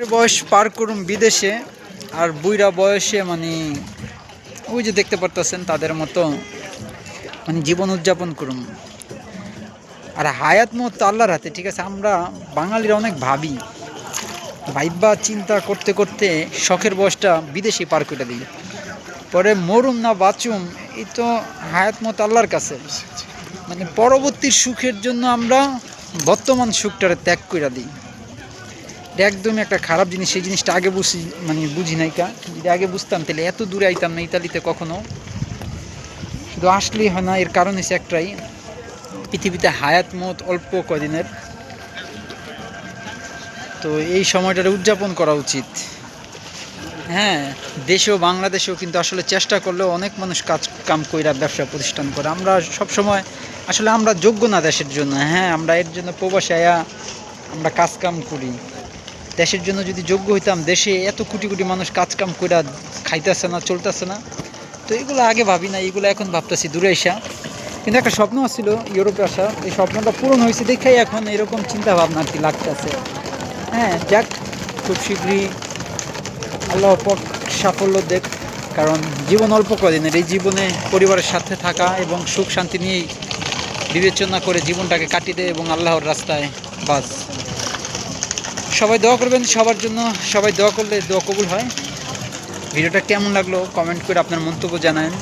বয়স পার করুম বিদেশে, আর বুইরা বয়সে মানে ওই যে দেখতে পারতেছেন তাদের মতো মানে জীবন উদযাপন করুম আর হায়াত মত আল্লাহর হাতে, ঠিক আছে? আমরা বাঙালিরা অনেক ভাবি। ভাইবা চিন্তা করতে করতে শখের বয়সটা বিদেশে পার করে দিই। পরে মরুম না বাঁচুম, এই তো হায়াত মত আল্লাহর কাছে। মানে পরবর্তী সুখের জন্য আমরা বর্তমান সুখটারে ত্যাগ করে দিই। একদমই একটা খারাপ জিনিস, সেই জিনিসটা আগে বুঝি মানে বুঝি নাই কা। যদি আগে বুঝতাম, তাহলে এত দূরে আইতাম না ইতালিতে কখনো। শুধু আসলেই হয় না, এর কারণ হচ্ছে একটাই। পৃথিবীতে হায়াত মত অল্প কদিনের। তো এই সময়টারে উদযাপন করা উচিত। হ্যাঁ দেশেও বাংলাদেশেও কিন্তু আসলে চেষ্টা করলেও অনেক মানুষ কাজ, কাম কইরা ব্যবসা প্রতিষ্ঠান করে। আমরা সব সময়, আসলে আমরা যোগ্য না দেশের জন্য। হ্যাঁ আমরা এর জন্য প্রবাসে আয়া আমরা কাজ কাম করি। দেশের জন্য যদি যোগ্য হইতাম, দেশে এত কোটি কোটি মানুষ কাজ কাম কইরা খাইতেছে না, চলতেছে না। তো এগুলো আগে ভাবি না এগুলো এখন ভাবতেছি দূরে আসা কিন্তু একটা স্বপ্ন ছিল ইউরোপে আসা। এই স্বপ্নটা পূরণ হয়েছে দেখেই এখন এরকম চিন্তা ভাবনা কি লাগতেছে। হ্যাঁ যাক, খুব শীঘ্রই আল্লাহ পাক সাফল্য দেখ, কারণ জীবন অল্প কদিনের। এই জীবনে পরিবারের সাথে থাকা এবং সুখ শান্তি নিয়েই বিবেচনা করে জীবনটাকে কাটিয়ে দেয় এবং আল্লাহর রাস্তায় বাস সবাই দোয়া করবেন সবার জন্য। সবাই দোয়া করলে দোয়া কবুল হয়। ভিডিওটা কেমন লাগল কমেন্ট করে আপনার মন্তব্য জানান।